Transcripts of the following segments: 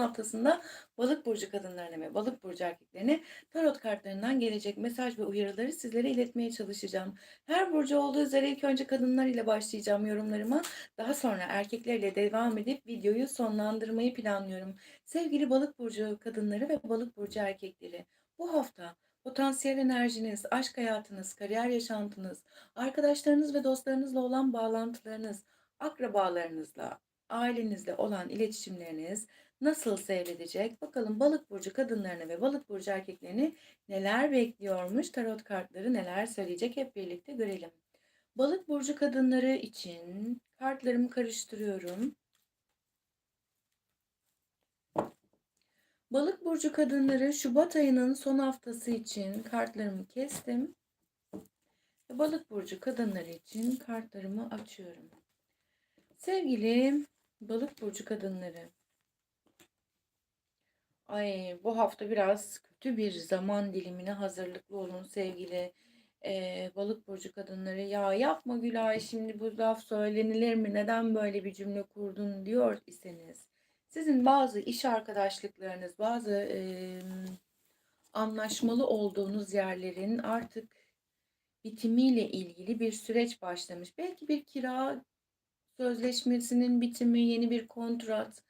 haftasında Balık burcu kadınlarına ve Balık burcu erkeklerine tarot kartlarından gelecek mesaj ve uyarıları sizlere iletmeye çalışacağım. Her burcu olduğu üzere ilk önce kadınlar ile başlayacağım yorumlarıma. Daha sonra erkeklerle devam edip videoyu sonlandırmayı planlıyorum. Sevgili Balık burcu kadınları ve Balık burcu erkekleri, bu hafta potansiyel enerjiniz, aşk hayatınız, kariyer yaşantınız, arkadaşlarınız ve dostlarınızla olan bağlantılarınız, akrabalarınızla, ailenizle olan iletişimleriniz nasıl seyredecek? Bakalım balık burcu kadınlarını ve balık burcu erkeklerini neler bekliyormuş? Tarot kartları neler söyleyecek? Hep birlikte görelim. Balık burcu kadınları için kartlarımı karıştırıyorum. Balık burcu kadınları Şubat ayının son haftası için kartlarımı kestim. Balık burcu kadınları için kartlarımı açıyorum. Sevgili balık burcu kadınları. Ay bu hafta biraz kötü bir zaman dilimine hazırlıklı olun sevgili e, balık burcu kadınları. Ya yapma Gülay şimdi bu laf söylenilir mi? Neden böyle bir cümle kurdun diyor iseniz. Sizin bazı iş arkadaşlıklarınız, bazı e, anlaşmalı olduğunuz yerlerin artık bitimiyle ilgili bir süreç başlamış. Belki bir kira sözleşmesinin bitimi, yeni bir kontrat,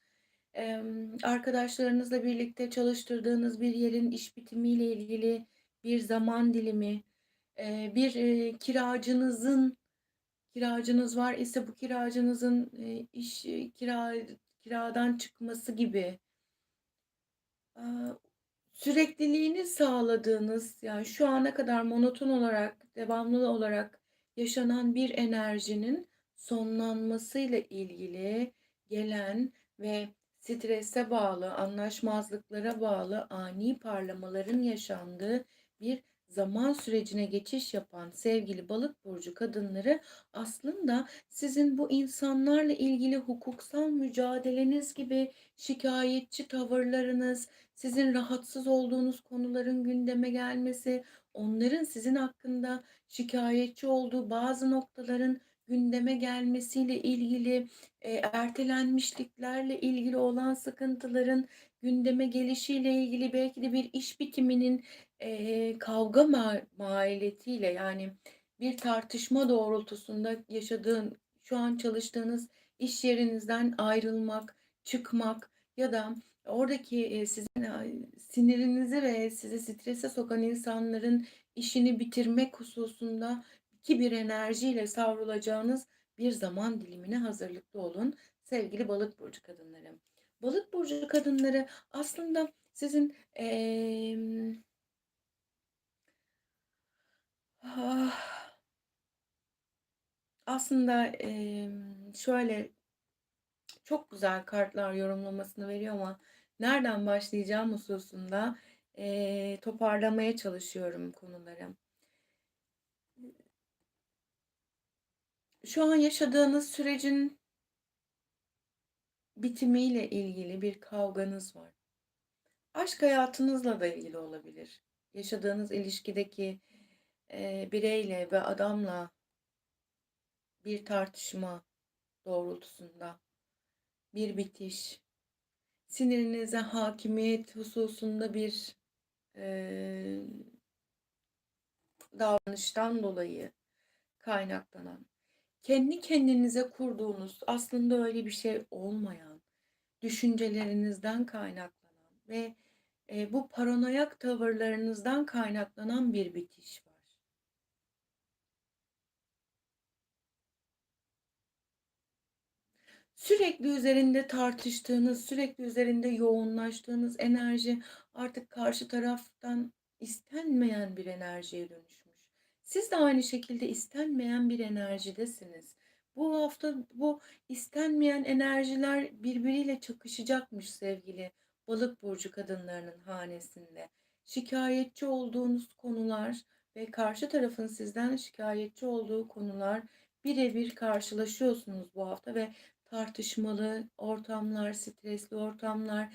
arkadaşlarınızla birlikte çalıştırdığınız bir yerin iş bitimiyle ilgili bir zaman dilimi, bir kiracınızın kiracınız var ise bu kiracınızın iş kira kiradan çıkması gibi sürekliliğini sağladığınız yani şu ana kadar monoton olarak devamlı olarak yaşanan bir enerjinin sonlanmasıyla ilgili gelen ve strese bağlı, anlaşmazlıklara bağlı ani parlamaların yaşandığı bir zaman sürecine geçiş yapan sevgili balık burcu kadınları aslında sizin bu insanlarla ilgili hukuksal mücadeleniz gibi şikayetçi tavırlarınız, sizin rahatsız olduğunuz konuların gündeme gelmesi, onların sizin hakkında şikayetçi olduğu bazı noktaların gündeme gelmesiyle ilgili, e, ertelenmişliklerle ilgili olan sıkıntıların gündeme gelişiyle ilgili belki de bir iş bitiminin e, kavga ma maliyetiyle yani bir tartışma doğrultusunda yaşadığın, şu an çalıştığınız iş yerinizden ayrılmak, çıkmak ya da oradaki e, sizin sinirinizi ve sizi strese sokan insanların işini bitirmek hususunda ki bir enerjiyle savrulacağınız bir zaman dilimine hazırlıklı olun sevgili balık burcu kadınları. Balık burcu kadınları aslında sizin ee, aslında ee, şöyle çok güzel kartlar yorumlamasını veriyor ama nereden başlayacağım hususunda ee, toparlamaya çalışıyorum konuları. Şu an yaşadığınız sürecin bitimiyle ilgili bir kavganız var. Aşk hayatınızla da ilgili olabilir. Yaşadığınız ilişkideki e, bireyle ve adamla bir tartışma doğrultusunda bir bitiş, sinirinize hakimiyet hususunda bir e, davranıştan dolayı kaynaklanan kendi kendinize kurduğunuz aslında öyle bir şey olmayan düşüncelerinizden kaynaklanan ve e, bu paranoyak tavırlarınızdan kaynaklanan bir bitiş var. Sürekli üzerinde tartıştığınız, sürekli üzerinde yoğunlaştığınız enerji artık karşı taraftan istenmeyen bir enerjiye dönüşmüş. Siz de aynı şekilde istenmeyen bir enerjidesiniz. Bu hafta bu istenmeyen enerjiler birbiriyle çakışacakmış sevgili balık burcu kadınlarının hanesinde. Şikayetçi olduğunuz konular ve karşı tarafın sizden şikayetçi olduğu konular birebir karşılaşıyorsunuz bu hafta ve tartışmalı ortamlar, stresli ortamlar,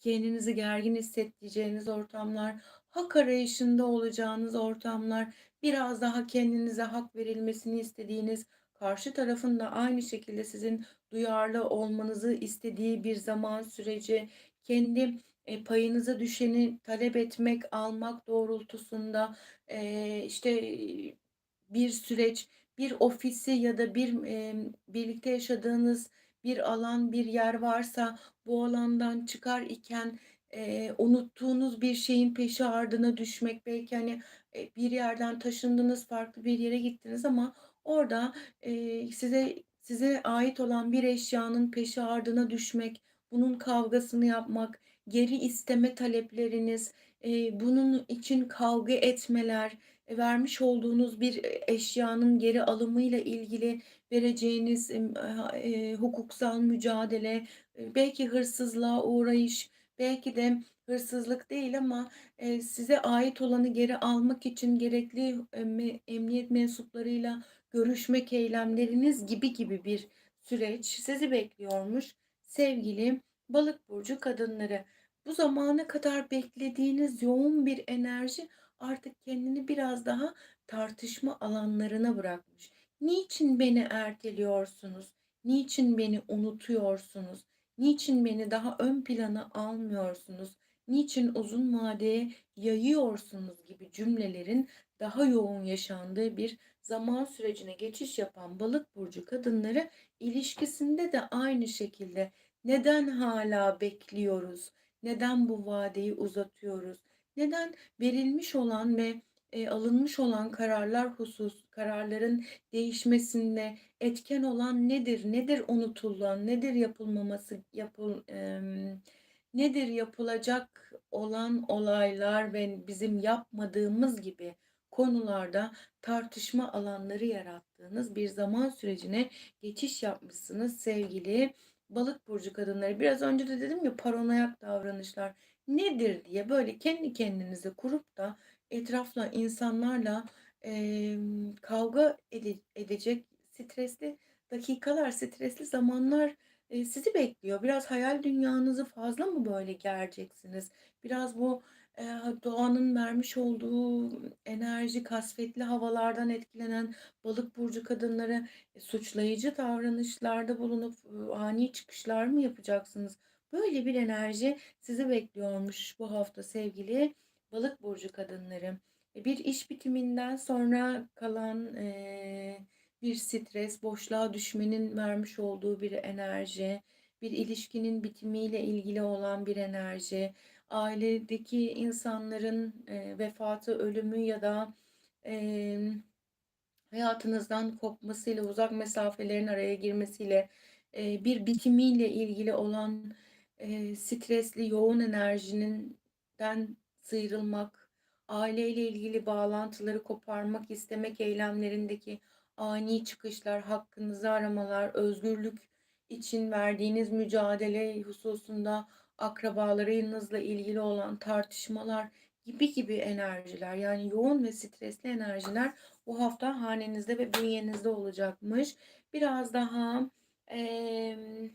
kendinizi gergin hissedeceğiniz ortamlar, hak arayışında olacağınız ortamlar, biraz daha kendinize hak verilmesini istediğiniz, karşı tarafın da aynı şekilde sizin duyarlı olmanızı istediği bir zaman süreci, kendi, eee, payınıza düşeni talep etmek, almak doğrultusunda, eee, işte, bir süreç, bir ofisi ya da bir, emm, birlikte yaşadığınız bir alan, bir yer varsa bu alandan çıkar iken, eee, unuttuğunuz bir şeyin peşi ardına düşmek, belki, hani, eee, bir yerden taşındınız, farklı bir yere gittiniz ama orada, eee, size size ait olan bir eşyanın peşi ardına düşmek, bunun kavgasını yapmak, geri isteme talepleriniz, eee, bunun için kavga etmeler, eee, vermiş olduğunuz bir, eee, eşyanın geri alımıyla ilgili vereceğiniz, emm, eee, hukuksal mücadele, eee, belki hırsızlığa uğrayış, belki de hırsızlık değil ama, eee, size ait olanı geri almak için gerekli, me emniyet mensuplarıyla görüşmek, eylemleriniz gibi gibi bir süreç sizi bekliyormuş sevgili Balık burcu kadınları. Bu zamana kadar beklediğiniz yoğun bir enerji artık kendini biraz daha tartışma alanlarına bırakmış. Niçin beni erteliyorsunuz? Niçin beni unutuyorsunuz? Niçin beni daha ön plana almıyorsunuz? Niçin uzun vadeye yayıyorsunuz gibi cümlelerin daha yoğun yaşandığı bir zaman sürecine geçiş yapan Balık burcu kadınları ilişkisinde de aynı şekilde neden hâlâ bekliyoruz? Neden bu vadeyi uzatıyoruz? Neden verilmiş olan ve, eee, alınmış olan kararlar husus kararların değişmesinde etken olan nedir? Nedir unutulan? Nedir yapılmaması yapıl emm, nedir yapılacak olan olaylar ve bizim yapmadığımız gibi konularda tartışma alanları yarattığınız bir zaman sürecine geçiş yapmışsınız sevgili Balık burcu kadınları. Biraz önce de dedim ya paranoyak davranışlar nedir diye böyle kendi kendinize kurup da etrafla insanlarla, emm, kavga ede edecek stresli dakikalar, stresli zamanlar, eee, sizi bekliyor. Biraz hayal dünyanızı fazla mı böyle gereceksiniz? Biraz bu, eee, doğanın vermiş olduğu enerji, kasvetli havalardan etkilenen Balık burcu kadınları, eee, suçlayıcı davranışlarda bulunup, ııı, ani çıkışlar mı yapacaksınız? Böyle bir enerji sizi bekliyormuş bu hafta sevgili Balık burcu kadınları. E, bir iş bitiminden sonra kalan, eee, bir stres, boşluğa düşmenin vermiş olduğu bir enerji, bir ilişkinin bitimiyle ilgili olan bir enerji, ailedeki insanların, eee, vefatı, ölümü ya da, emm, hayatınızdan kopmasıyla, uzak mesafelerin araya girmesiyle, eee, bir bitimiyle ilgili olan, eee, stresli, yoğun enerjinin den sıyrılmak, aileyle ilgili bağlantıları koparmak istemek eylemlerindeki ani çıkışlar, hakkınızı aramalar, özgürlük için verdiğiniz mücadele hususunda akrabalarınızla ilgili olan tartışmalar gibi gibi enerjiler, yani yoğun ve stresli enerjiler bu hafta hanenizde ve bünyenizde olacakmış. Biraz daha, emm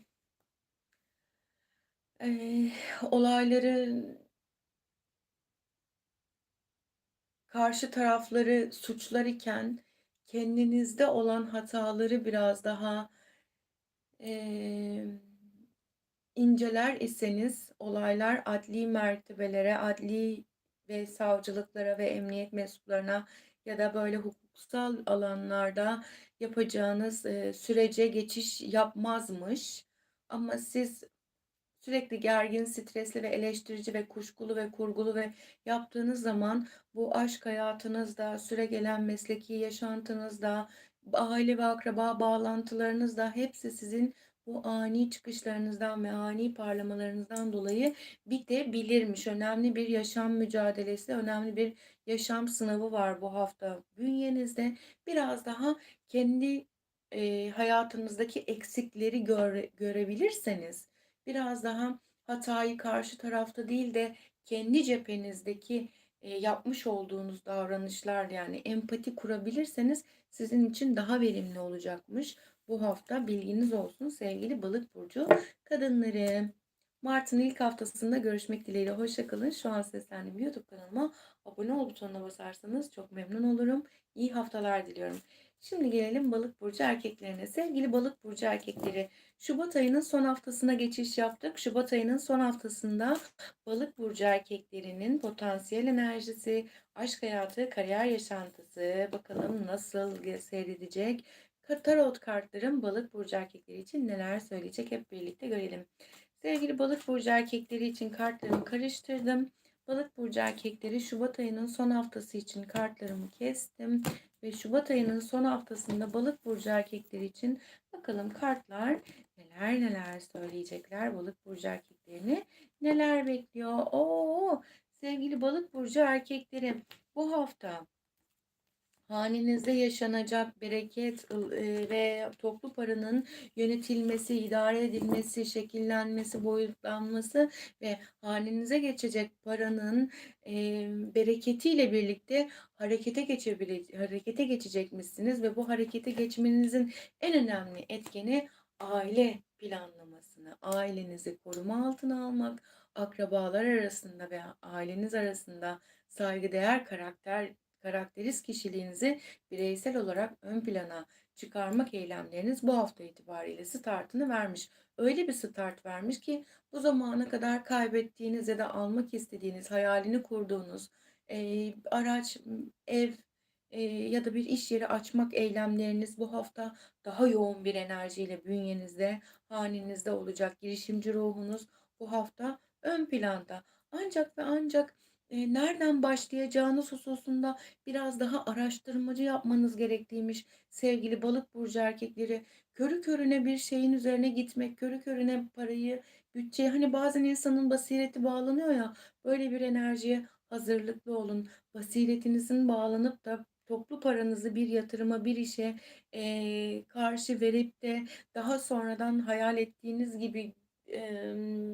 eee, olayları karşı tarafları suçlar iken kendinizde olan hataları biraz daha, emm, inceler iseniz olaylar adlî mertebelere, adlî ve savcılıklara ve emniyet mensuplarına ya da böyle hukuksal alanlarda yapacağınız, eee, sürece geçiş yapmazmış. Ama siz sürekli gergin, stresli ve eleştirici ve kuşkulu ve kurgulu ve yaptığınız zaman bu aşk hayatınızda, süregelen mesleki yaşantınızda, aile ve akraba bağlantılarınızda hepsi sizin bu ani çıkışlarınızdan ve ani parlamalarınızdan dolayı bitebilirmiş. Önemli bir yaşam mücadelesi, önemli bir yaşam sınavı var bu hafta bünyenizde. Biraz daha kendi, eee, hayatınızdaki eksikleri göre görebilirseniz, biraz daha hatayı karşı tarafta değil de kendi cephenizdeki, eee, yapmış olduğunuz davranışlar, yani empati kurabilirseniz sizin için daha verimli olacakmış bu hafta. Bilginiz olsun sevgili Balık burcu kadınları. Mart'ın ilk haftasında görüşmek dileğiyle. Hoşça kalın. Şu an seslendiğim YouTube kanalıma abone ol butonuna basarsanız çok memnun olurum. İyi haftalar diliyorum. Şimdi gelelim balık burcu erkeklerine. Sevgili balık burcu erkekleri, Şubat ayının son haftasına geçiş yaptık. Şubat ayının son haftasında balık burcu erkeklerinin potansiyel enerjisi, aşk hayatı, kariyer yaşantısı bakalım nasıl seyredecek. Tarot kartlarım balık burcu erkekleri için neler söyleyecek hep birlikte görelim. Sevgili balık burcu erkekleri için kartlarımı karıştırdım. Balık burcu erkekleri Şubat ayının son haftası için kartlarımı kestim ve Şubat ayının son haftasında balık burcu erkekleri için bakalım kartlar neler neler söyleyecekler balık burcu erkeklerini neler bekliyor. Oo sevgili balık burcu erkekleri bu hafta Hanenizde yaşanacak bereket e, ve toplu paranın yönetilmesi, idare edilmesi, şekillenmesi, boyutlanması ve hanenize geçecek paranın e, bereketiyle birlikte harekete geçebilecek, harekete geçecekmişsiniz ve bu harekete geçmenizin en önemli etkeni aile planlamasını, ailenizi koruma altına almak, akrabalar arasında veya aileniz arasında saygıdeğer karakter karakterist kişiliğinizi bireysel olarak ön plana çıkarmak eylemleriniz bu hafta itibariyle startını vermiş. Öyle bir start vermiş ki bu zamana kadar kaybettiğiniz ya da almak istediğiniz, hayalini kurduğunuz e, araç, ev e, ya da bir iş yeri açmak eylemleriniz bu hafta daha yoğun bir enerjiyle bünyenizde, hanenizde olacak. Girişimci ruhunuz bu hafta ön planda. Ancak ve ancak Eee, nereden başlayacağınız hususunda biraz daha araştırmacı yapmanız gerekliymiş sevgili balık burcu erkekleri. Körü körüne bir şeyin üzerine gitmek, körü körüne parayı, bütçeye hani bazen insanın basireti bağlanıyor ya böyle bir enerjiye hazırlıklı olun. Basiretinizin bağlanıp da toplu paranızı bir yatırıma, bir işe eee, karşı verip de daha sonradan hayal ettiğiniz gibi emm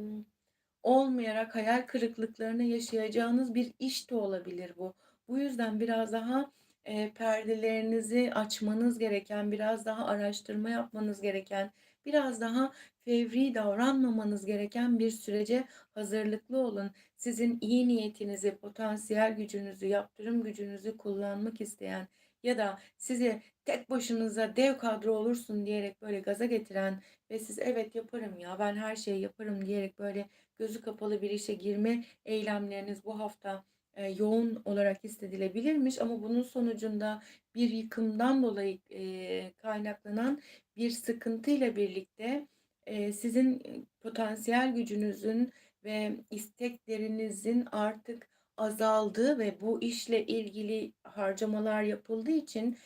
olmayarak hayal kırıklıklarını yaşayacağınız bir iş de olabilir bu. Bu yüzden biraz daha e, perdelerinizi açmanız gereken, biraz daha araştırma yapmanız gereken, biraz daha fevri davranmamanız gereken bir sürece hazırlıklı olun. Sizin iyi niyetinizi, potansiyel gücünüzü, yaptırım gücünüzü kullanmak isteyen ya da sizi tek başınıza dev kadro olursun diyerek böyle gaza getiren ve siz evet yaparım ya ben her şeyi yaparım diyerek böyle gözü kapalı bir işe girme eylemleriniz bu hafta e, yoğun olarak hissedilebilirmiş ama bunun sonucunda bir yıkımdan dolayı e, kaynaklanan bir sıkıntıyla birlikte e, sizin potansiyel gücünüzün ve isteklerinizin artık azaldığı ve bu işle ilgili harcamalar yapıldığı için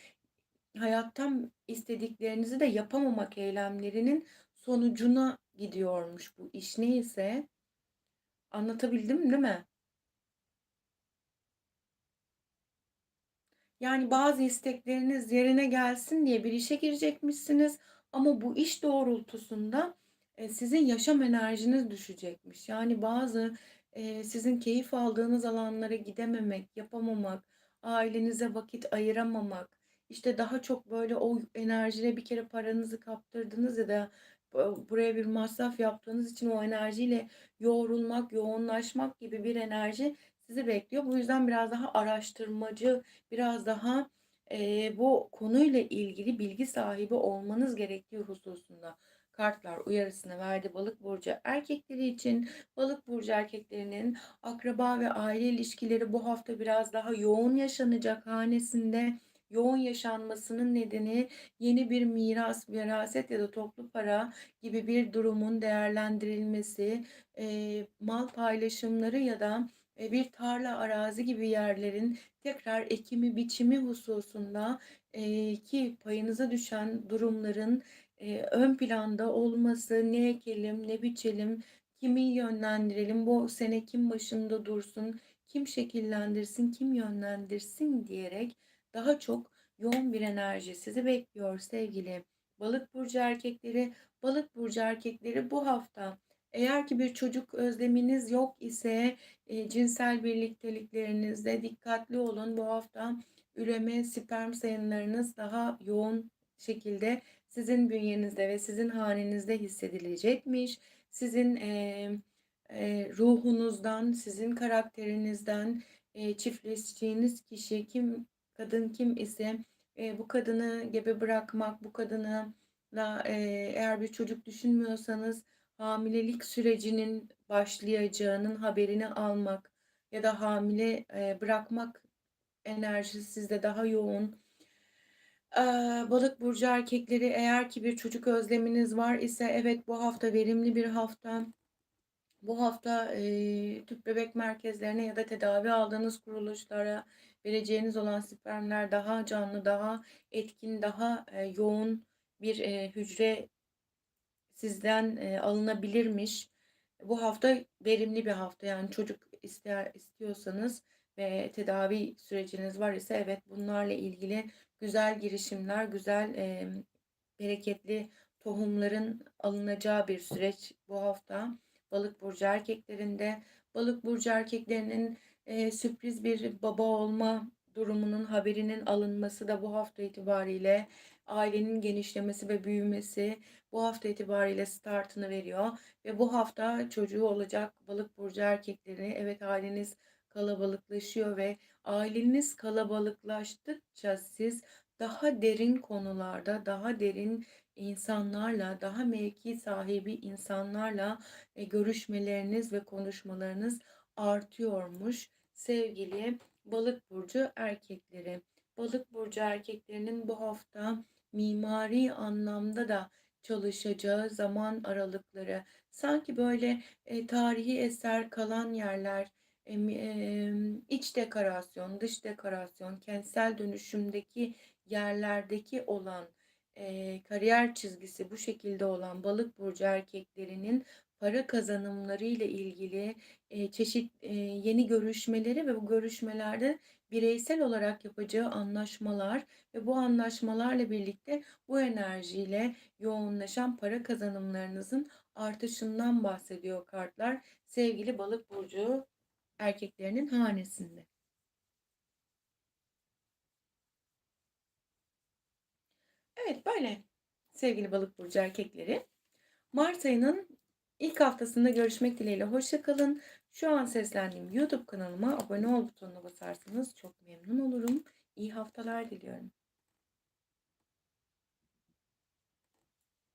hayattan istediklerinizi de yapamamak eylemlerinin sonucuna gidiyormuş bu iş neyse. Anlatabildim değil mi? Yani bazı istekleriniz yerine gelsin diye bir işe girecekmişsiniz ama bu iş doğrultusunda e, sizin yaşam enerjiniz düşecekmiş. Yani bazı e, sizin keyif aldığınız alanlara gidememek, yapamamak, ailenize vakit ayıramamak, işte daha çok böyle o enerjiyle bir kere paranızı kaptırdınız ya da buraya bir masraf yaptığınız için o enerjiyle yoğrulmak, yoğunlaşmak gibi bir enerji sizi bekliyor. Bu yüzden biraz daha araştırmacı, biraz daha e, bu konuyla ilgili bilgi sahibi olmanız gerektiği hususunda kartlar uyarısını verdi balık burcu erkekleri için. Balık burcu erkeklerinin akraba ve aile ilişkileri bu hafta biraz daha yoğun yaşanacak hanesinde yoğun yaşanmasının nedeni yeni bir miras, veraset ya da toplu para gibi bir durumun değerlendirilmesi, e, mal paylaşımları ya da e, bir tarla arazi gibi yerlerin tekrar ekimi biçimi hususunda e, ki payınıza düşen durumların e, ön planda olması ne ekelim ne biçelim kimi yönlendirelim bu sene kim başında dursun kim şekillendirsin kim yönlendirsin diyerek daha çok yoğun bir enerji sizi bekliyor sevgili balık burcu erkekleri. Balık burcu erkekleri bu hafta eğer ki bir çocuk özleminiz yok ise e, cinsel birlikteliklerinizde dikkatli olun. Bu hafta üreme sperm sayınlarınız daha yoğun şekilde sizin bünyenizde ve sizin hanenizde hissedilecekmiş. Sizin e, e, ruhunuzdan, sizin karakterinizden, e, çiftleştiğiniz kişi kim kadın kim ise eee, bu kadını gebe bırakmak, bu kadınla, eee, eğer bir çocuk düşünmüyorsanız hamilelik sürecinin başlayacağının haberini almak ya da hamile, eee, bırakmak enerjisi sizde daha yoğun. Balık burcu erkekleri eğer ki bir çocuk özleminiz var ise evet bu hafta verimli bir hafta. Bu hafta, eee, tüp bebek merkezlerine ya da tedavi aldığınız kuruluşlara vereceğiniz olan spermler daha canlı, daha etkin, daha, eee, yoğun bir, eee, hücre sizden, eee, alınabilirmiş. Bu hafta verimli bir hafta. Yani çocuk ister istiyorsanız ve tedavi süreciniz var ise evet bunlarla ilgili güzel girişimler, güzel, emm, bereketli tohumların alınacağı bir süreç bu hafta. Balık burcu erkeklerinde. Balık burcu erkeklerinin, eee, sürpriz bir baba olma durumunun haberinin alınması da bu hafta itibariyle ailenin genişlemesi ve büyümesi bu hafta itibariyle startını veriyor ve bu hafta çocuğu olacak balık burcu erkekleri evet aileniz kalabalıklaşıyor ve aileniz kalabalıklaştıkça siz daha derin konularda, daha derin insanlarla, daha mevki sahibi insanlarla, eee, görüşmeleriniz ve konuşmalarınız artıyormuş sevgili Balık burcu erkekleri. Balık burcu erkeklerinin bu hafta mimari anlamda da çalışacağı zaman aralıkları, sanki böyle, eee, tarihi eser kalan yerler, emm, emm, iç dekorasyon, dış dekorasyon, kentsel dönüşümdeki yerlerdeki olan, eee, kariyer çizgisi bu şekilde olan balık burcu erkeklerinin para kazanımları ile ilgili, eee, çeşit eee, yeni görüşmeleri ve bu görüşmelerde bireysel olarak yapacağı anlaşmalar ve bu anlaşmalarla birlikte bu enerjiyle yoğunlaşan para kazanımlarınızın artışından bahsediyor kartlar sevgili balık burcu erkeklerinin hanesinde. Evet, böyle sevgili balık burcu erkekleri. Mart ayının ilk haftasında görüşmek dileğiyle hoşça kalın. Şu an seslendiğim YouTube kanalıma abone ol butonuna basarsanız çok memnun olurum. İyi haftalar diliyorum.